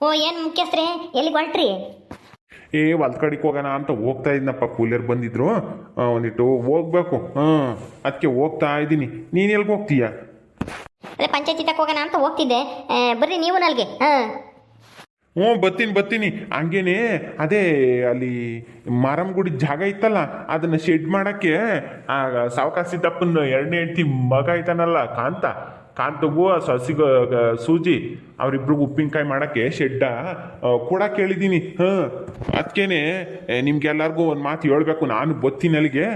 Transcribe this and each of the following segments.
ಓ ಏನು ಮುಖ್ಯಸ್ಥರೇ? ಎಲ್ಲಿಗೆ ಹೊರಟ್ರಿ? ಏ ಹೊಲ್ದ ಕಡೆಗೆ ಹೋಗೋಣ ಅಂತ ಹೋಗ್ತಾ ಇದ್ನಪ್ಪ. ಕೂಲಿಯರ್ ಬಂದಿದ್ರು. ಆ, ಒಂದಿಟ್ಟು ಹೋಗ್ಬೇಕು. ಹಾಂ ಅದಕ್ಕೆ ಹೋಗ್ತಾ ಇದ್ದೀನಿ. ನೀನು ಎಲ್ಗೆ ಹೋಗ್ತೀಯ? ಅದೇ ಪಂಚಾಯತಿ ತಕ್ಕ ಹೋಗೋಣ ಅಂತ ಹೋಗ್ತಿದ್ದೆ. ಆ, ಬರ್ರಿ ನೀವು ನಲ್ಗೆ. ಹಾಂ ಹ್ಞೂ ಬತ್ತೀನಿ ಬತ್ತೀನಿ ಹಂಗೇನೆ ಅದೇ ಅಲ್ಲಿ ಮಾರಮ್ಗುಡಿ ಜಾಗ ಇತ್ತಲ್ಲ ಅದನ್ನ ಶೆಡ್ ಮಾಡಕ್ಕೆ ಆ ಸಾವಕಾಶ ಸಿದ್ದಪ್ಪನ ಎರಡನೇ ಹೆಂಡತಿ ಮಗ ಐತಾನಲ್ಲ ಕಾಂತ. ಕಾಂತಗೂ ಆ ಸಸಿಗ ಸೂಜಿ, ಅವರಿಬ್ರಿಗೂ ಉಪ್ಪಿನಕಾಯಿ ಮಾಡೋಕ್ಕೆ ಶೆಡ್ಡ. ಕೂಡ ಕೇಳಿದ್ದೀನಿ. ಹಾಂ ಅದಕ್ಕೇನೆ ನಿಮ್ಗೆಲ್ಲರಿಗೂ ಒಂದು ಮಾತು ಹೇಳಬೇಕು. ನಾನು ಬತ್ತೀನಿ ಅಲ್ಲಿಗೆ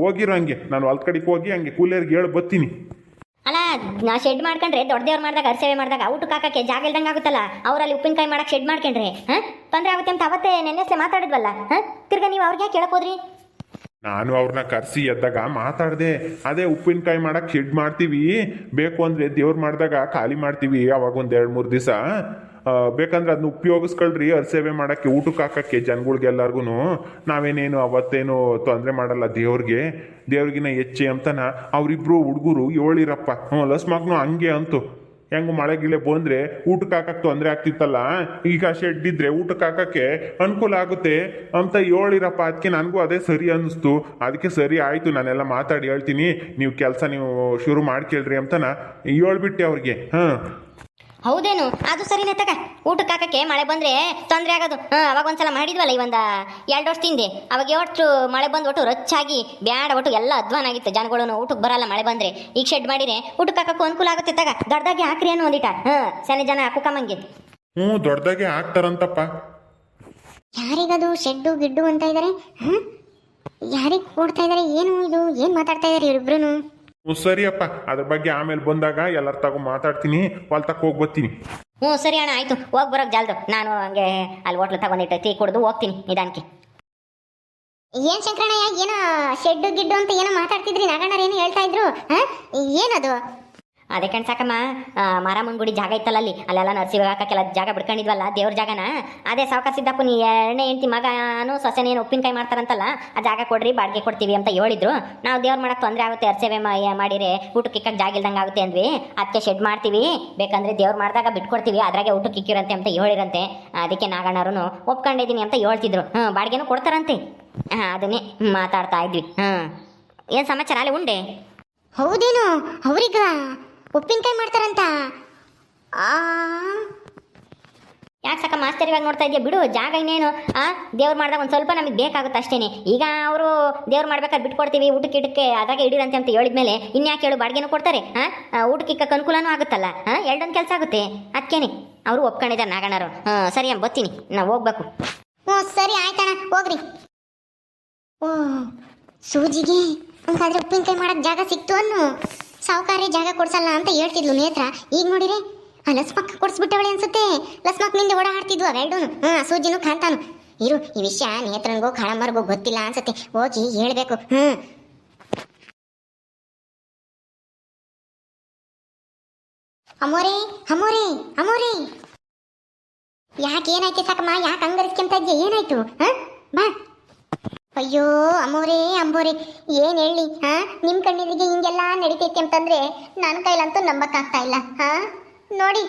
ಹೋಗಿರೋ ಹಂಗೆ. ನಾನು ಹೊಲ್ದ ಕಡೆಗೆ ಹೋಗಿ ಹಂಗೆ ಕೂಲಿಯರ್ಗೆ ಹೇಳಿ ಬತ್ತೀನಿ. ಅಲ್ಲ, ನಾ ಶೆಡ್ ಮಾಡ್ಕೊಂಡ್ರೆ ದೊಡ್ಡದೇವ್ರು ಮಾಡಿದಾಗ, ಅರ್ಸೇವೆ ಮಾಡಿದಾಗ ಊಟಕ್ಕೆ ಹಾಕಕ್ಕೆ ಜಾಗ ಇಲ್ದಂಗೆ ಆಗುತ್ತಲ್ಲ? ಅವರಲ್ಲಿ ಉಪ್ಪಿನಕಾಯಿ ಮಾಡಕ್ಕೆ ಶೆಡ್ ಮಾಡ್ಕೊಂಡ್ರೆ, ಹಾಂ? ತೊಂದರೆ ಆಗುತ್ತೆ ಅಂತ ಅವತ್ತೇ ನೆನ್ನೆಸ್ಲೆ ಮಾತಾಡಿದ್ವಲ್ಲ, ಹಾಂ? ತಿರ್ಗಾ ನೀವು ಅವ್ರಿಗೆ ಯಾಕೆ ಹೋದ್ರಿ? ನಾನು ಅವ್ರನ್ನ ಕರೆಸಿ ಎದ್ದಾಗ ಮಾತಾಡಿದೆ, ಅದೇ ಉಪ್ಪಿನಕಾಯಿ ಮಾಡಕ್ಕೆ ಹಿಡ್ ಮಾಡ್ತೀವಿ. ಬೇಕು ಅಂದರೆ ದೇವ್ರು ಮಾಡಿದಾಗ ಖಾಲಿ ಮಾಡ್ತೀವಿ ಅವಾಗ ಒಂದು ಎರಡು ಮೂರು ದಿವಸ. ಬೇಕಂದ್ರೆ ಅದನ್ನ ಉಪಯೋಗಿಸ್ಕೊಳ್ರಿ ಅರ್ಸೇವೆ ಮಾಡೋಕ್ಕೆ, ಊಟಕ್ಕೆ ಹಾಕಕ್ಕೆ ಜನಗಳಿಗೆಲ್ಲರಿಗೂ ನಾವೇನೇನು ಅವತ್ತೇನು ತೊಂದರೆ ಮಾಡಲ್ಲ ದೇವ್ರಿಗೆ. ದೇವ್ರಿಗಿನ ಹೆಚ್ಚೆ ಅಂತನ ಅವರಿಬ್ಬರು ಹುಡುಗರು, ಏಳಿರಪ್ಪ, ಹ್ಞೂ ಲಸ್ಮಾಗ್ನು ಹಂಗೆ ಅಂತು. ಹೆಂಗು ಮಳೆ ಗಿಳೆ ಬಂದ್ರೆ ಊಟಕ್ಕೆ ಹಾಕಕ್ಕೆ ತೊಂದರೆ ಆಗ್ತಿತ್ತಲ್ಲ? ಈಗ ಶೆಡ್ ಇದ್ರೆ ಊಟಕ್ಕೆ ಹಾಕಕ್ಕೆ ಅನುಕೂಲ ಆಗುತ್ತೆ? ಅಂತ ಹೇಳಿರಪ್ಪ. ಅದಕ್ಕೆ ನನಗೂ ಅದೇ ಸರಿ ಅನ್ನಿಸ್ತು. ಅದಕ್ಕೆ ಸರಿ ಆಯಿತು, ನಾನೆಲ್ಲ ಮಾತಾಡಿ ಹೇಳ್ತೀನಿ. ನೀವು ಕೆಲಸ ನೀವು ಶುರು ಮಾಡ್ಕೇಳ್ರಿ ಅಂತನ ಹೇಳ್ಬಿಟ್ಟೆ ಅವ್ರಿಗೆ. ಹಾಂ ಹೌದೇನು? ಅದು ಸರಿನೇ ತಗ. ಊಟಕ್ಕೆ ಹಾಕಕ್ಕೆ ಮಳೆ ಬಂದ್ರೆ ತೊಂದರೆ ಆಗೋದು. ಹಾಂ ಅವಾಗ ಒಂದ್ಸಲ ಮಾಡಿದ್ವಲ್ಲ ಈ ಒಂದು ಎರಡು ವರ್ಷ ತಿಂದೆ ಅವಾಗ ಯಾವತ್ತು ಮಳೆ ಬಂದು ಒಟ್ಟು ರಚ್ಚಾಗಿ ಬ್ಯಾಡ ಒಟ್ಟು ಎಲ್ಲ ಅಧ್ವಾನ ಆಗಿತ್ತು ಜನಗಳು ಊಟಕ್ಕೆ ಬರಲ್ಲ ಮಳೆ ಬಂದ್ರೆ. ಈಗ ಶೆಡ್ ಮಾಡಿದ್ರೆ ಊಟಕ್ಕೆ ಹಾಕಕ್ಕೂ ಅನುಕೂಲ ಆಗುತ್ತೆ ತಗ. ದೊಡ್ಡದಾಗಿ ಹಾಕ್ರಿ ಅನ್ನೋ ಒಂದಿಟ. ಹಾಂ ಸಣ್ಣ ಜನ ಕುಕ್ಕಮ್ಮಂಗೆ ಹ್ಞೂ ದೊಡ್ಡದಾಗೆ ಹಾಕ್ತಾರಂತಪ್ಪ. ಯಾರಿಗದು ಶೆಡ್ಡು ಗಿಡ್ಡು ಅಂತ ಇದ್ದಾರೆ ಹಾಂ? ಯಾರಿಗೆ ಕೊಡ್ತಾ ಇದ್ದಾರೆ ಏನು ಇದು? ಏನು ಮಾತಾಡ್ತಾ ಇದ್ದಾರೆ ಇವರಿಬ್ರು ಹ್ಞೂ ಸರಿಯಪ್ಪ. ಅದ್ರ ಬಗ್ಗೆ ಆಮೇಲೆ ಬಂದಾಗ ಎಲ್ಲರ ತಗೋ ಮಾತಾಡ್ತೀನಿ. ಹೊಲ್ತಕ್ಕೆ ಹೋಗಿ ಬರ್ತೀನಿ. ಹ್ಞೂ ಸರಿ ಅಣ್ಣ ಆಯ್ತು. ಹೋಗಿ ಬರೋಕೆ ಜಾಲ್ದು. ನಾನು ಹಂಗೆ ಅಲ್ಲಿ ಹೋಟ್ಲು ತಗೊಂಡಿಟ್ಟು ಟೀ ಕುಡಿದು ಹೋಗ್ತೀನಿ ನಿಧಾನಕ್ಕೆ. ಏನ್ ಶಂಕರಣ್ಣಯ್ಯ ಏನೋ ಶೆಡ್ ಗಿಡ್ಡು ಅಂತ ಏನೋ ಮಾತಾಡ್ತಿದ್ರಿ? ನಾಗಣ್ಣರ ಏನು ಹೇಳ್ತಾ ಇದ್ರು ಹಾಂ? ಏನದು? ಅದೇ ಕಣ್ ಸಾಕಮ್ಮ ಆ, ಮಾರಮ್ಮನ ಗುಡಿ ಜಾಗ ಇತ್ತಲ್ಲ ಅಲ್ಲಿ. ಅಲ್ಲೆಲ್ಲ ನರ್ಸಿ ಹಾಕಕ್ಕೆಲ್ಲ ಜಾಗ ಬಿಡ್ಕೊಂಡಿದ್ವಲ್ಲ ದೇವ್ರ ಜಾಗನ? ಅದೇ ಸಾವಕಾಶ ಸಿದ್ದಪ್ಪ ನೀ ಎರಡನೇ ಹೆಂಡತಿ ಮಗನು ಸೊಸೆನೇನು ಉಪ್ಪಿನಕಾಯಿ ಮಾಡ್ತಾರಂತಲ್ಲ ಆ ಜಾಗ ಕೊಡ್ರಿ ಬಾಡಿಗೆ ಕೊಡ್ತೀವಿ ಅಂತ ಹೇಳಿದ್ರು. ನಾವು ದೇವ್ರ ಮಾಡಕ್ಕೆ ತೊಂದರೆ ಆಗುತ್ತೆ ಅರ್ಸೇವೆ ಮಾಡಿರಿ ಊಟಕ್ಕೆ ಇಕ್ಕಕ್ಕೆ ಜಾಗ ಇಲ್ದಂಗೆ ಆಗುತ್ತೆ ಅಂದ್ವಿ. ಅದಕ್ಕೆ ಶೆಡ್ ಮಾಡ್ತೀವಿ. ಬೇಕಂದ್ರೆ ದೇವ್ರು ಮಾಡಿದಾಗ ಬಿಟ್ಕೊಡ್ತೀವಿ ಅದ್ರಾಗೆ ಊಟಕ್ಕೆ ಇಕ್ಕಿರಂತೆ ಅಂತ ಹೇಳಿರಂತೆ. ಅದಕ್ಕೆ ನಾಗಣ್ಣರು ಒಪ್ಕೊಂಡಿದ್ದೀನಿ ಅಂತ ಹೇಳ್ತಿದ್ರು. ಹಾಂ ಬಾಡಿಗೆನೂ ಕೊಡ್ತಾರಂತೆ. ಹಾಂ ಅದನ್ನೇ ಮಾತಾಡ್ತಾ ಇದ್ವಿ. ಹಾಂ ಏನು ಸಮಾಚಾರ ಅಲ್ಲಿ ಉಂಡೆ? ಹೌದೇನು ಅವ್ರಿಗ? ಉಪ್ಪಿನಕಾಯಿ ಮಾಡ್ತಾರಂತ. ಯಾಕೆ ಸಾಕ ಮಾಸ್ತರಿವಾಗ ನೋಡ್ತಾ ಇದೆಯಾ ಬಿಡು, ಜಾಗ ಇನ್ನೇನು, ಆ? ದೇವ್ರು ಮಾಡಿದಾಗ ಒಂದು ಸ್ವಲ್ಪ ನಮಗೆ ಬೇಕಾಗುತ್ತೆ ಅಷ್ಟೇ ಈಗ ಅವರು ದೇವ್ರು ಮಾಡ್ಬೇಕಾದ್ರೆ ಬಿಟ್ಕೊಡ್ತೀವಿ, ಊಟಕ್ಕೆ ಇಟಕ್ಕೆ ಅದಾಗೆ ಇಡಿರಂತೆ ಅಂತ ಹೇಳಿದ ಮೇಲೆ ಇನ್ಯಾಕೆ ಹೇಳು, ಬಾಡಿಗೆನೂ ಕೊಡ್ತಾರೆ ಹಾಂ ಊಟಕ್ಕೆ ಅನುಕೂಲನೂ ಆಗುತ್ತಲ್ಲ ಹಾಂ ಎರಡೊಂದು ಕೆಲಸ ಆಗುತ್ತೆ. ಅದಕ್ಕೇನೆ ಅವರು ಒಪ್ಕೊಂಡಿದ್ದಾರೆ ನಾಗಣ್ಣರು ಹಾಂ, ಸರಿ ಅಮ್ಮ ಬತ್ತೀನಿ ನಾವು ಹೋಗ್ಬೇಕು. ಹ್ಞೂ, ಸರಿ ಆಯ್ತಣ್ಣ ಹೋಗ್ರಿ. ಓ, ಸೂಜಿಗೆ, ಹಂಗಾದ್ರೆ ಉಪ್ಪಿನಕಾಯಿ ಮಾಡೋಕ್ಕೆ ಜಾಗ ಸಿಕ್ತು ಅನ್ನು. ಸಾವುಕಾರಿ ಜಾಗ ಕೊಡ್ಸಲ್ಲ ಅಂತ ಹೇಳ್ತಿದ್ಲು ನೇತ್ರ. ಈಗ ನೋಡಿರಿ, ಆ ಲಸ್ಮಕ್ ಕೊಡ್ಸ್ಬಿಟ್ಟವಳೆ ಅನ್ಸುತ್ತೆ. ಲಸ್ಮಕ್ನಿಂದ ಓಡಾಡ್ತಿದ್ವು ಅವೆರಡೂ ಆ ಸೂಜಿನೂ ಕಾಂತಾನು ಇರು, ಈ ವಿಷಯ ನೇತ್ರನ್ಗೋ ಕಾಳಮ್ಮರ್ಗೋ ಗೊತ್ತಿಲ್ಲ ಅನ್ಸುತ್ತೆ. ಹೋಗಿ ಹೇಳ್ಬೇಕು. ಹ್ಞೂ ಅಮೋರೆ ಅಮೋರೆ ಅಮೋರೆ. ಯಾಕೆ ಏನಾಯ್ತು ಸಾಕಮ್ಮ? ಯಾಕೆ ಹಂಗರಿಸ್ಕೊಂತ ಇದ್ಯಾ? ಏನಾಯ್ತು? ಹಾ? ಬಾ. ಅಯ್ಯೋ ಅಮ್ಮೋರೇ ಅಂಬೋರೆ ಏನು ಹೇಳಿ, ಹಾ? ನಿಮ್ ಕಣ್ಣೆದುರಿಗೆ ಹಿಂಗೆಲ್ಲ ನಡೀತೈತಿ ಅಂತಂದ್ರೆ ನನ್ನ ಕೈಲಂತೂ ನಂಬಕ್ಕಾಗ್ತಾ ಇಲ್ಲ, ಹಾ? ನೋಡಿ,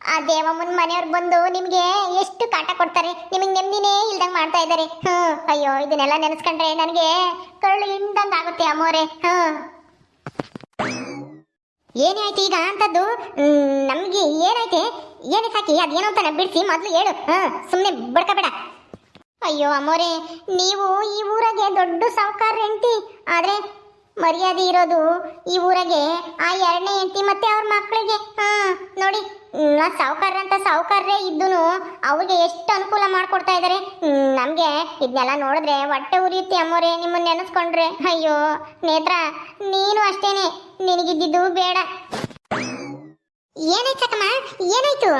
ಆ ದೇವಮ್ಮನ ಮನೆಯವ್ರು ಬಂದು ನಿಮಗೆ ಎಷ್ಟು ಕಾಟ ಕೊಡ್ತಾರೆ, ನಿಮಗೆ ನೆಮ್ಮದಿನೇ ಇಲ್ದಂಗೆ ಮಾಡ್ತಾ ಇದ್ದಾರೆ ಹ್ಮ್ ಅಯ್ಯೋ, ಇದನ್ನೆಲ್ಲ ನೆನೆಸ್ಕೊಂಡ್ರೆ ನನಗೆ ಕರುಳು ಹಿಂದಂಗ್ ಆಗುತ್ತೆ ಅಮ್ಮೋರೆ ಹ್ಞೂ ಏನೇ ಆಯ್ತು ಈಗ ಅಂತದ್ದು? ನಮ್ಗೆ ಏನೈತೆ ಏನೇ ಸಾಕಿ, ಅದೇನೋ ಅಂತ ಬಿಡಿಸಿ, ಮೊದಲು ಹೇಳು, ಹಾ? ಸುಮ್ಮನೆ ಬಡ್ಕಬೇಡ. ಅಯ್ಯೋ ಅಮ್ಮೋರೆ, ನೀವು ಈ ಊರಾಗೆ ದೊಡ್ಡ ಸಾವುಕಾರ ಹೆಂಡತಿ. ಆದ್ರೆ ಮರ್ಯಾದೆ ಇರೋದು ಈ ಊರಾಗೆ, ಆ ಎರಡನೇ ಹೆಂಡತಿ ಮತ್ತೆ ಅವ್ರ ಮಕ್ಕಳಿಗೆ. ಹಾ, ನೋಡಿ ಸಾವುಕಾರ ಅಂತ ಸಾವುಕಾರರೇ ಇದ್ದನು ಅವ್ರಿಗೆ ಎಷ್ಟು ಅನುಕೂಲ ಮಾಡ್ಕೊಡ್ತಾ ಇದ್ದಾರೆ ನಮಗೆ ಇದನ್ನೆಲ್ಲ ನೋಡಿದ್ರೆ ಹೊಟ್ಟೆ ಉರಿಯುತ್ತೆ ಅಮ್ಮೋರೆ, ನಿಮ್ಮನ್ನ ನೆನೆಸ್ಕೊಂಡ್ರೆ. ಅಯ್ಯೋ ನೇತ್ರ ನೀನು ಅಷ್ಟೇನೆ, ನಿನಗಿದ್ದಿದ್ದು ಬೇಡ. ಏನಾಯ್ತು ಸಕಮ್ಮ ಏನಾಯ್ತು?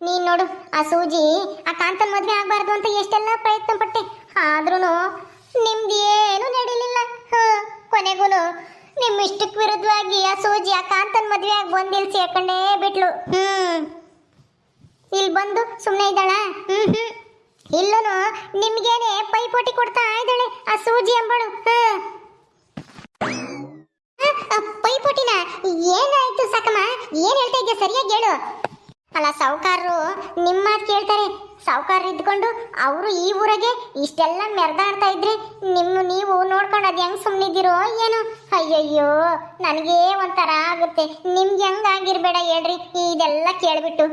ನೀನ್ ನೋಡು ಆ ಸೂಜಿ ಆ ಕಾಂತನ್ ಮದ್ವೆ ಆಗ್ಬಾರ್ದು ಅಂತ ಎಷ್ಟೆಲ್ಲ ಪ್ರಯತ್ನ ಪಟ್ಟೆ. ಆದ್ರೂನು ನಿಮ್ದೇನು ನಡೀಲಿಲ್ಲ. ಹ ಕೊನೆಗೂನು ನಿಮ್ ಇಷ್ಟಕ್ಕೆ ವಿರುದ್ಧವಾಗಿ ಆ ಸೂಜಿ ಆ ಕಾಂತನ್ ಮದ್ವೆ ಆಗಿ ಬಂದಿಲ್ ಸೇರ್ಕೊಂಡೇ ಬಿಟ್ಲು. ಹ್ಮ್. ಇಲ್ಲಿ ಬಂದು ಸುಮ್ಮನೆ ಇದ್ದಾಳ? ಹ್ಮ್ ಹ್ಮ್. ಇಲ್ಲೂನು ನಿಮ್ಗೇನೆ ಪೈಪೋಟಿ ಕೊಡ್ತಾ ಇದ್ದಾಳೆ ಆ ಸೂಜಿ ಎಂಬಳು ಆ, ಪೈಪೋಟಿನ ಏನಾಯ್ತು ಸಾಕಮ್ಮ? ಏನ್ ಹೇಳ್ತಾ ಇದ್ಯಾ? ಸರಿಯಾಗಿ ಹೇಳು. ಅಲ್ಲ, ಸಾವುಕಾರರು ನಿಮ್ಮ ಮಾತು ಕೇಳ್ತಾರೆ. ಸಾವುಕಾರ ಇದ್ಕೊಂಡು ಅವರು ಈ ಊರಾಗೆ ಇಷ್ಟೆಲ್ಲ ಮೆರೆದಾಡ್ತಾ ಇದ್ರೆ ನಿಮ್ಮ ನೀವು ನೋಡ್ಕೊಂಡು ಅದು ಹೆಂಗೆ ಸುಮ್ಮನಿದ್ದೀರೋ ಏನು? ಅಯ್ಯಯ್ಯೋ, ನನಗೇ ಒಂಥರ ಆಗುತ್ತೆ. ನಿಮ್ಗೆ ಹೆಂಗೆ ಆಗಿರ್ಬೇಡ ಹೇಳ್ರಿ, ಇದೆಲ್ಲ ಕೇಳಿಬಿಟ್ಟು.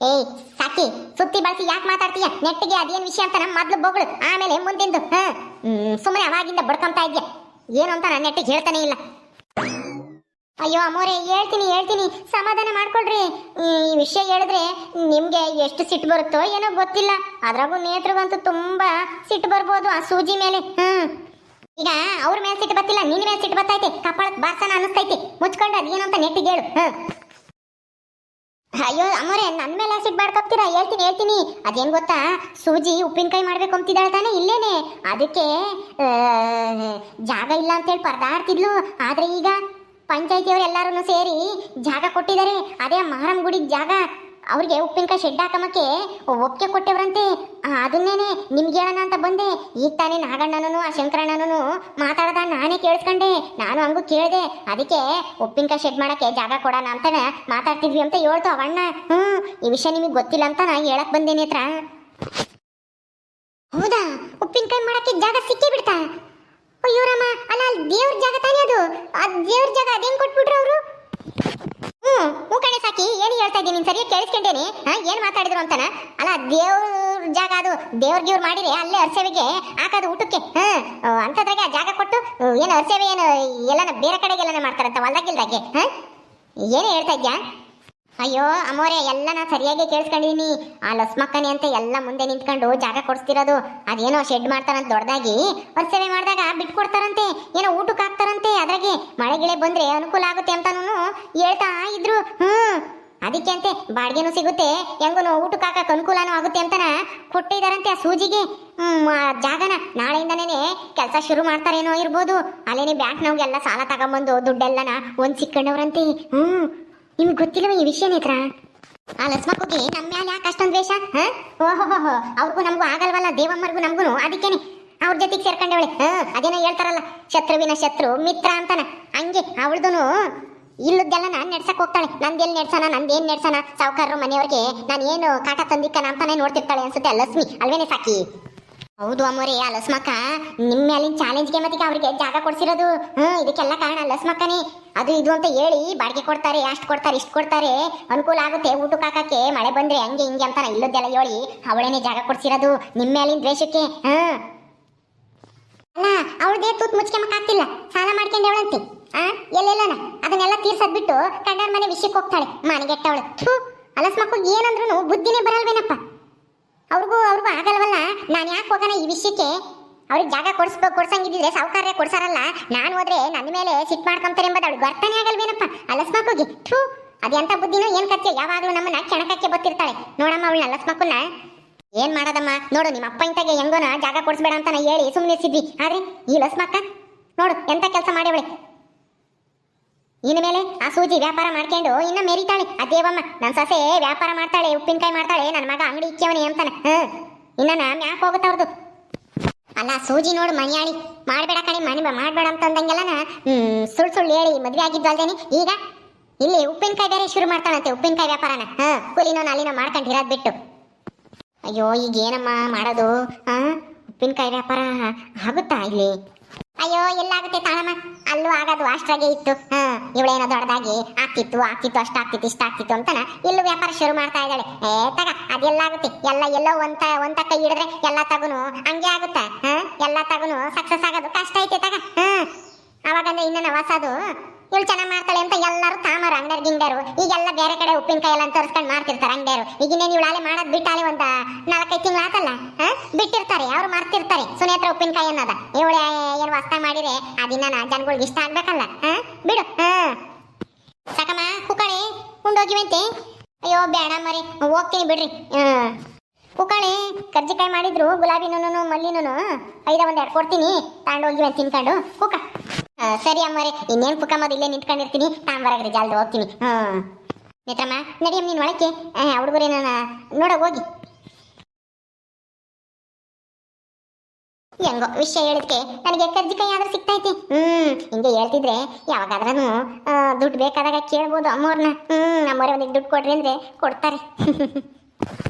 ಏಯ್, ಸಾಕಿ, ಸುತ್ತಿ ಬಳಸಿ ಯಾಕೆ ಮಾತಾಡ್ತೀಯ? ನೆಟ್ಟಿಗೆ ಅದೇನು ವಿಷಯ ಅಂತ ನಮ್ಮ ಮೊದಲು ಬೊಗಳು, ಆಮೇಲೆ ಮುಂದಿಂದು ಹ್ಞೂ ಸುಮ್ಮನೆ ಅವಾಗಿಂದ ಬಡ್ಕೊಂತ ಇದ್ಯಾ? ಏನು ಅಂತ ನಾನು ನೆಟ್ಟಿಗೆ ಹೇಳ್ತಾನೆ ಇಲ್ಲ. ಅಯ್ಯೋ ಅಮ್ಮೋರೆ, ಹೇಳ್ತೀನಿ ಹೇಳ್ತೀನಿ, ಸಮಾಧಾನ ಮಾಡ್ಕೊಳ್ರಿ. ಈ ವಿಷಯ ಹೇಳಿದ್ರೆ ನಿಮಗೆ ಎಷ್ಟು ಸಿಟ್ಟು ಬರುತ್ತೋ ಏನೋ ಗೊತ್ತಿಲ್ಲ. ಅದ್ರಾಗೂ ನೇತ್ರಗಂತೂ ತುಂಬ ಸಿಟ್ಟು ಬರ್ಬೋದು ಆ ಸೂಜಿ ಮೇಲೆ. ಹ್ಞೂ ಈಗ ಅವ್ರ ಮೇಲೆ ಸಿಟ್ಟು ಬತ್ತಿಲ್ಲ ನಿನ್ನ ಮೇಲೆ ಸಿಟ್ಟು ಬರ್ತೈತೆ ಕಪಾಳಕ್ಕೆ ಬಾರ್ಸನ ಅನಿಸ್ತೈತಿ ಮುಚ್ಕೊಂಡು ಅದೇನು ಅಂತ ನೆಟ್ಟಿಗೆ ಹೇಳು. ಅಯ್ಯೋ ಅಮ್ಮೋರೆ ನನ್ನ ಮೇಲೆ ಸಿಟ್ಟು ಮಾಡ್ಕೊತೀರಾ ಹೇಳ್ತೀನಿ ಹೇಳ್ತೀನಿ. ಅದೇನು ಗೊತ್ತಾ? ಸೂಜಿ ಉಪ್ಪಿನಕಾಯಿ ಮಾಡ್ಬೇಕು ಅಂತಿದ್ದಾಳೆ ತಾನೇ ಇಲ್ಲೇನೆ. ಅದಕ್ಕೆ ಜಾಗ ಇಲ್ಲ ಅಂತೇಳಿ ಪರದಾಡ್ತಿದ್ಲು. ಆದರೆ ಈಗ ಪಂಚಾಯತಿಯವರು ಎಲ್ಲರೂ ಸೇರಿ ಜಾಗ ಕೊಟ್ಟಿದ್ದಾರೆ. ಅದೇ ಮಹರಂ ಗುಡಿ ಜಾಗ. ಅವ್ರಿಗೆ ಉಪ್ಪಿನಕಾಯಿ ಶೆಡ್ ಹಾಕಮಕ್ಕೆ ಒಪ್ಪಿಗೆ ಕೊಟ್ಟೆವ್ರಂತೆ. ಅದನ್ನೇನೆ ನಿಮ್ಗೆ ಹೇಳೋಣ ಅಂತ ಬಂದೆ. ಈಗ ತಾನೇ ನಾಗಣ್ಣನೂ ಆ ಶಂಕರಣ್ಣನೂ ಮಾತಾಡದ ನಾನೇ ಕೇಳಿಸ್ಕೊಂಡೆ. ನಾನು ಹಂಗೂ ಕೇಳಿದೆ. ಅದಕ್ಕೆ ಉಪ್ಪಿನಕಾಯಿ ಶೆಡ್ ಮಾಡಕ್ಕೆ ಜಾಗ ಕೊಡೋಣ ಅಂತಾನೆ ಮಾತಾಡ್ತಿದ್ವಿ ಅಂತ ಹೇಳ್ತು ಅವಣ್ಣ. ಹ್ಮ್, ಈ ವಿಷಯ ನಿಮಗೆ ಗೊತ್ತಿಲ್ಲ ಅಂತ ನಾ ಹೇಳಕ್ ಬಂದೇನೆ ಹತ್ರ. ಹೌದಾ? ಉಪ್ಪಿನಕಾಯಿ ಮಾಡಕ್ಕೆ ಜಾಗ ಸಿಕ್ಕೇ ಬಿಡ್ತಾ? ಅಯ್ಯೋ ರಾಮ, ಅಲ್ಲ ಅಲ್ಲಿ ದೇವ್ರ ಜಾಗ ದೇವ್ರ ಜಾಗ ಅದೇನ್ ಕೊಟ್ಬಿಟ್ರು ಅವರು? ಹ್ಮ್ ಹೂ ಕಣೆ ಸಾಕಿ, ಏನು ಹೇಳ್ತಾ ಇದ್ದೀನಿ, ನೀನು ಸರಿಯಾಗಿ ಕೇಳಿಸ್ಕೊಂಡೇನಿ? ಹಾ, ಏನು ಮಾತಾಡಿದ್ರು ಅಂತಾನ? ಅಲ್ಲ, ದೇವ್ರ ಜಾಗ ಅದು ದೇವ್ರ ಗಿವ್ರ ಮಾಡಿದ್ರೆ ಅಲ್ಲೇ ಅರ್ಸೇವಿಗೆ ಹಾಕೋದು ಊಟಕ್ಕೆ ಹ್ಮ್ ಅಂಥದ್ರಾಗೆ ಆ ಜಾಗ ಕೊಟ್ಟು ಏನು ಅರ್ಸೇವೆ ಏನು, ಎಲ್ಲನ ಬೇರೆ ಕಡೆಗೆ ಎಲ್ಲನ ಮಾಡ್ತಾರಂತ, ಹೊಲ್ದಾಗಿಲ್ದಾಗೆ, ಹಾ? ಏನು ಹೇಳ್ತಾ ಇದ್ಯಾ? ಅಯ್ಯೋ, ಅಮ್ಮೋರೆ, ಎಲ್ಲ ನಾ ಸರಿಯಾಗಿ ಕೇಳಿಸ್ಕೊಂಡಿದೀನಿ. ಆ ಲಸ್ಮಕ್ಕನೆ ಅಂತ ಎಲ್ಲ ಮುಂದೆ ನಿಂತ್ಕೊಂಡು ಜಾಗ ಕೊಡಿಸ್ತಿರೋದು, ಅದೇನೋ ಶೆಡ್ ಮಾಡ್ತಾರಂತ ದೊಡ್ಡದಾಗಿ ಸೇವೆ ಮಾಡಿದಾಗ ಬಿಟ್ಕೊಡ್ತಾರಂತೆ, ಏನೋ ಊಟಕ್ಕೆ ಹಾಕ್ತಾರಂತೆ, ಅದ್ರಾಗೆ ಮಳೆಗಿಳೆ ಬಂದ್ರೆ ಅನುಕೂಲ ಆಗುತ್ತೆ ಅಂತಾನು ಹೇಳ್ತಾ ಇದ್ರು. ಹ್ಞೂ ಅದಕ್ಕೆ ಅಂತೆ ಬಾಡಿಗೆನೂ ಸಿಗುತ್ತೆ ಹೆಂಗೂ ಊಟಕ್ಕೆ ಹಾಕಕ್ಕೆ ಅನುಕೂಲನೂ ಆಗುತ್ತೆ ಅಂತನ ಕೊಟ್ಟಿದಾರಂತೆ ಆ ಸೂಜಿಗೆ. ಜಾಗನ ನಾಳೆಯಿಂದನೇ ಕೆಲಸ ಶುರು ಮಾಡ್ತಾರೇನೋ ಇರ್ಬೋದು. ಅಲ್ಲೇನೆ ಬ್ಯಾಂಕ್ನವ್ಗೆಲ್ಲ ಸಾಲ ತಗೊಂಬಂದು ದುಡ್ಡೆಲ್ಲನ ಒಂದು ಸಿಕ್ಕಂಡವ್ರಂತೆ ಹ್ಮ್ ನಿಮ್ಗೆ ಗೊತ್ತಿಲ್ಲವ ಈ ವಿಷಯ ನೇತ್ರ ಆ ಲಸ್ಮಕ್ಕುಗೆ ನಮ್ಮ ಮೇಲೆ ಯಾಕೆ ಅಷ್ಟೊಂದು ವೇಷ ಹಾ? ಓಹೋ ಅವ್ರಿಗೂ ನಮಗೂ ಆಗಲ್ವಲ್ಲ, ದೇವಮ್ಮರಿಗೂ ನಮಗೂ ಅದಕ್ಕೇನೆ. ಅವ್ರ ಜೊತೆಗೆ ಸೇರ್ಕೊಂಡವಳೆ, ಹಾ? ಅದೇನೋ ಹೇಳ್ತಾರಲ್ಲ, ಶತ್ರುವಿನ ಶತ್ರು, ಮಿತ್ರ ಅಂತಾನ. ಹಂಗೆ ಅವಳದೂ ಇಲ್ಲದ್ದೆಲ್ಲ ನಾನು ನಡ್ಸಕ್ ಹೋಗ್ತಾಳೆ. ನಂದೆಲ್ಲಿ ನಂದು ನಂದೇನ್ ನಡ್ಸೋಣ ಸಾವುಕಾರರು ಮನೆಯವ್ರಿಗೆ ನಾನು ಏನು ಕಾಟ ತಂದಿಕ್ಕನ ಅಂತಾನೆ ನೋಡ್ತಿರ್ತಾಳೆ ಅನ್ಸುತ್ತೆ ಲಕ್ಷ್ಮಿ, ಅಲ್ವೇನೆ ಸಾಕಿ? ಹೌದು ಅಮ್ಮೋರೆ, ಆ ಲಸ್ಮಕ್ಕ ನಿಮ್ಮ ಮೇಲಿನ ಚಾಲೆಂಜ್ಗೆ ಮತ್ತೆ ಅವ್ರಿಗೆ ಜಾಗ ಕೊಡ್ಸಿರೋದು. ಹ್ಮ್, ಇದಕ್ಕೆಲ್ಲ ಕಾರಣ ಲಸ್ಮಕ್ಕನೇ. ಅದು ಇದು ಅಂತ ಹೇಳಿ ಬಾಡಿಗೆ ಕೊಡ್ತಾರೆ, ಅಷ್ಟು ಕೊಡ್ತಾರೆ, ಇಷ್ಟು ಕೊಡ್ತಾರೆ. ಅನುಕೂಲ ಆಗುತ್ತೆ ಊಟಕ್ಕೆ ಹಾಕಕ್ಕೆ, ಮಳೆ ಬಂದ್ರೆ ಹಂಗೆ ಹಿಂಗೆ ಅಂತಾನೆ ಇಲ್ಲದೆಲ್ಲ ಹೇಳಿ ಅವಳೇನೆ ಜಾಗ ಕೊಡ್ಸಿರೋದು ನಿಮ್ಮ ಮೇಲಿನ ದ್ವೇಷಕ್ಕೆ. ಹ್ಮ್. ಅಲ್ಲ ಅವಳದೇ ತೂತ್ ಮುಚ್ಕೊಂಬಕ್ಕಾಗ್ತಿಲ್ಲ ಸಾಲ ಮಾಡ್ಕೊಂಡವಳಂತೆ ಆ, ಎಲ್ಲೆಲ್ಲನ? ಅದನ್ನೆಲ್ಲ ತೀರ್ಸದ್ ಬಿಟ್ಟು ಕಂಡಾರ ಮನೆ ವಿಷಯಕ್ಕೆ ಹೋಗ್ತಾಳೆ. ಮನೆಗೆಟ್ಟವಳು. ಥೂ ಅಲಸ್ಮಕ್ಕು ಏನಂದ್ರೂ ಬುದ್ಧಿನೇ ಬರಲ್ವೇನಪ್ಪ. ಅವ್ರಿಗೂ ಅವ್ರಿಗೂ ಆಗಲ್ವಲ್ಲ? ನಾನು ಯಾಕೆ ಹೋಗೋಣ ಈ ವಿಷಯಕ್ಕೆ? ಅವ್ರಿಗೆ ಜಾಗ ಕೊಡಿಸ್ಬೇಕು ಕೊಡ್ಸಂಗಿದ್ರೆ ಸಾವುಕಾರ್ಯ ಕೊಡ್ಸಾರಲ್ಲ? ನಾನು ಹೋದ್ರೆ ನನ್ನ ಮೇಲೆ ಸಿಟ್ ಮಾಡ್ಕೊಂತಾರೆ ಎಂಬುದು ಅವ್ಳಿಗೆ ವರ್ತನೆ ಆಗಲ್ವೇನಪ್ಪ? ಅಲಸ್ಮಕ್ಕುಗೆ. ಥೂ ಎಂಥ ಬುದ್ಧಿನೋ ಏನು ಕತ್ತೆ ಯಾವಾಗಲೂ ನಮ್ಮನ್ನ ಕೆಣಕಕ್ಕೆ ಬರ್ತಿರ್ತಾಳೆ ನೋಡಮ್ಮ ಅವಳನ್ನ ಅಲಸ್ಮಕ್ಕನ್ನ. ಏನು ಮಾಡೋದಮ್ಮ? ನೋಡು ನಿಮ್ಮ ಅಪ್ಪ ಇಂತಾಗೆ ಹೆಂಗೋನ ಜಾಗ ಕೊಡಿಸ್ಬೇಡ ಅಂತ ಹೇಳಿ ಸುಮ್ಮನೆ ಸಿದ್ವಿ ಆದ್ರೆ ಈ ಲಸ್ಮಕ್ಕ? ನೋಡು, ಎಂತ ಕೆಲಸ ಮಾಡ್ಯವಳೆ? ಇನ್ನು ಮೇಲೆ ಆ ಸೂಜಿ ವ್ಯಾಪಾರ ಮಾಡ್ಕೊಂಡು ಇನ್ನ ಮೆರಿತಾಳೆ. ಆ ದೇವಮ್ಮ ನನ್ನ ಸೊಸೆ ವ್ಯಾಪಾರ ಮಾಡ್ತಾಳೆ, ಉಪ್ಪಿನಕಾಯಿ ಮಾಡ್ತಾಳೆ ನನ್ನ ಮಗ ಅಂಗಡಿ ಇಕ್ಕವನಿ ಅಂತಾನೆ. ಹ್ಮ್ ಇನ್ನ ನಾನು ಯಾಕೆ ಹೋಗುತ್ತೆ ಅಲ್ಲ, ಸೂಜಿ ನೋಡು ಮನಿಯಾಳಿ. ಮಾಡಬೇಡ ಕಣಿ, ಮನೆ ಮಾಡಬೇಡ ಅಂತ ಅಂದಂಗೆಲ್ಲ ಹ್ಮ್, ಸುಳ್ಳು ಸುಳ್ಳು ಹೇಳಿ ಮದ್ವೆ ಆಗಿದ್ದು ಈಗ ಇಲ್ಲಿ ಉಪ್ಪಿನಕಾಯಿ ಬೇರೆ ಶುರು ಮಾಡ್ತಾಳಂತೆ ಉಪ್ಪಿನಕಾಯಿ ವ್ಯಾಪಾರನ. ಹಾ, ಕೂಲಿನೋ ನಾಲಿನೋ ಮಾಡ್ಕೊಂಡು ಇರೋದು ಬಿಟ್ಟು. ಅಯ್ಯೋ ಈಗ ಏನಮ್ಮ ಮಾಡೋದು? ಆ ಉಪ್ಪಿನಕಾಯಿ ವ್ಯಾಪಾರ ಆಗುತ್ತಾ ಇಲ್ಲಿ? ಅಯ್ಯೋ, ಎಲ್ಲಾಗುತ್ತೆ ತಾಳಮ್ಮ. ಅಲ್ಲೂ ಆಗೋದು, ಅಷ್ಟ್ರಾಗೆ ಇತ್ತು. ಹಾ, ಇವಳೇನೋ ದೊಡ್ಡದಾಗಿ ಆಗ್ತಿತ್ತು ಆಗ್ತಿತ್ತು ಅಷ್ಟಾಗ್ತಿತ್ತು ಇಷ್ಟಾಗ್ತಿತ್ತು ಅಂತನ ಇಲ್ಲೂ ವ್ಯಾಪಾರ ಶುರು ಮಾಡ್ತಾ ಇದ್ದಾಳೆ. ಏ, ತಗ, ಅದೆಲ್ಲಾಗುತ್ತೆ? ಎಲ್ಲ ಎಲ್ಲೋ ಒಂತ ಒಂತ ಕೈ ಹಿಡಿದ್ರೆ ಎಲ್ಲ ತಗುನು ಹಂಗೆ ಆಗುತ್ತಾ? ಹಾ, ಎಲ್ಲ ತಗುನು ಸಕ್ಸಸ್ ಆಗೋದು ಕಷ್ಟ ಐತೆ ತಗ. ಹಾ ಅವಾಗಂದ್ರೆ ಇನ್ನೇನ ಹೊಸದು? ಇವಳು ಚೆನ್ನಾಗಿ ಮಾಡ್ತಾಳೆ ಅಂತ ಎಲ್ಲರೂ ತಾಮರು ಅಂಗಡಿ ಗಿಂಗರು ಈಗೆಲ್ಲ ಬೇರೆ ಕಡೆ ಉಪ್ಪಿನಕಾಯಿ ಎಲ್ಲ ತರಿಸ್ಕೊಂಡು ಮಾಡ್ತಿರ್ತಾರೆ ಅಂಗಡಿಯರು ಈಗ ಇನ್ನೇನು ಇವಳಾಲೆ ಮಾಡೋದು ಬಿಟ್ಟಾಲೆ ಒಂದು ನಾಲ್ಕೈದು ತಿಂಗಳು ಆತಲ್ಲ? ಬಿಟ್ಟಿರ್ತಾರೆ ಅವ್ರು ಮಾಡ್ತಿರ್ತಾರೆ. ಸುನೇತ್ರ ಉಪ್ಪಿನಕಾಯಿ ಅನ್ನೋದ. ಇವಳು ಏನು ವಸ್ತ ಮಾಡಿದ್ರೆ ಅದಿನ್ನ ಜನಗಳಿಗೆ ಇಷ್ಟ ಆಗ್ಬೇಕಲ್ಲ? ಬಿಡು. ಸಾಕಮ್ಮ ಕುಕ್ಕಳೆ ಉಂಡೋಗಿವಂತೆ ಅಯ್ಯೋ, ಬೇಡ ಮರಿ. ಹೋಗ್ತೀನಿ ಬಿಡ್ರಿ. ಹ್ಮ್ ಕುಕ್ಕಳೆ ಕರ್ಜಿಕಾಯಿ ಮಾಡಿದ್ರು ಗುಲಾಬಿನೂ ಮಲ್ಲಿನೂ ಐದ, ಒಂದು ಎರಡು ಕೊಡ್ತೀನಿ. ತಗೊಂಡು ಹೋಗಿ ತಿನ್ಕೊಂಡು. ಕುಕ್ಕ. ಸರಿ ಅಮ್ಮರೇ ಇನ್ನೇನು ಪುಕ್ಕ ಮದ್ದು ಇಲ್ಲೇ ನಿಂತ್ಕೊಂಡಿರ್ತೀನಿ ತಾಂಬರಾಗ್ರಿ ಜಲ್ದಿ ಹೋಗ್ತೀನಿ. ಹ್ಞೂ ನೇತ್ರಮ್ಮ, ನಡಿಯಮ್ಮ ನೀನು ಒಳಕ್ಕೆ. ಹುಡುಗರೇ, ನಾನು ನೋಡ ಹೋಗಿ. ಹೆಂಗೋ, ವಿಷಯ ಹೇಳಿದ್ಕೆ, ನನಗೆ ಕರ್ಜಿಕಾಯಿ ಆದ್ರೂ ಸಿಗ್ತೈತಿ. ಹ್ಮ್, ಹಿಂಗೆ ಹೇಳ್ತಿದ್ರೆ ಯಾವಾಗಾದ್ರೂ ದುಡ್ಡು ಬೇಕಾದಾಗ ಕೇಳ್ಬೋದು ಅಮ್ಮವ್ರನ್ನ. ಹ್ಮ್, ನಮ್ಮವ್ರೆ ಒಂದಿಗೆ ದುಡ್ಡು ಕೊಡ್ರಿ ಅಂದ್ರೆ ಕೊಡ್ತಾರೆ.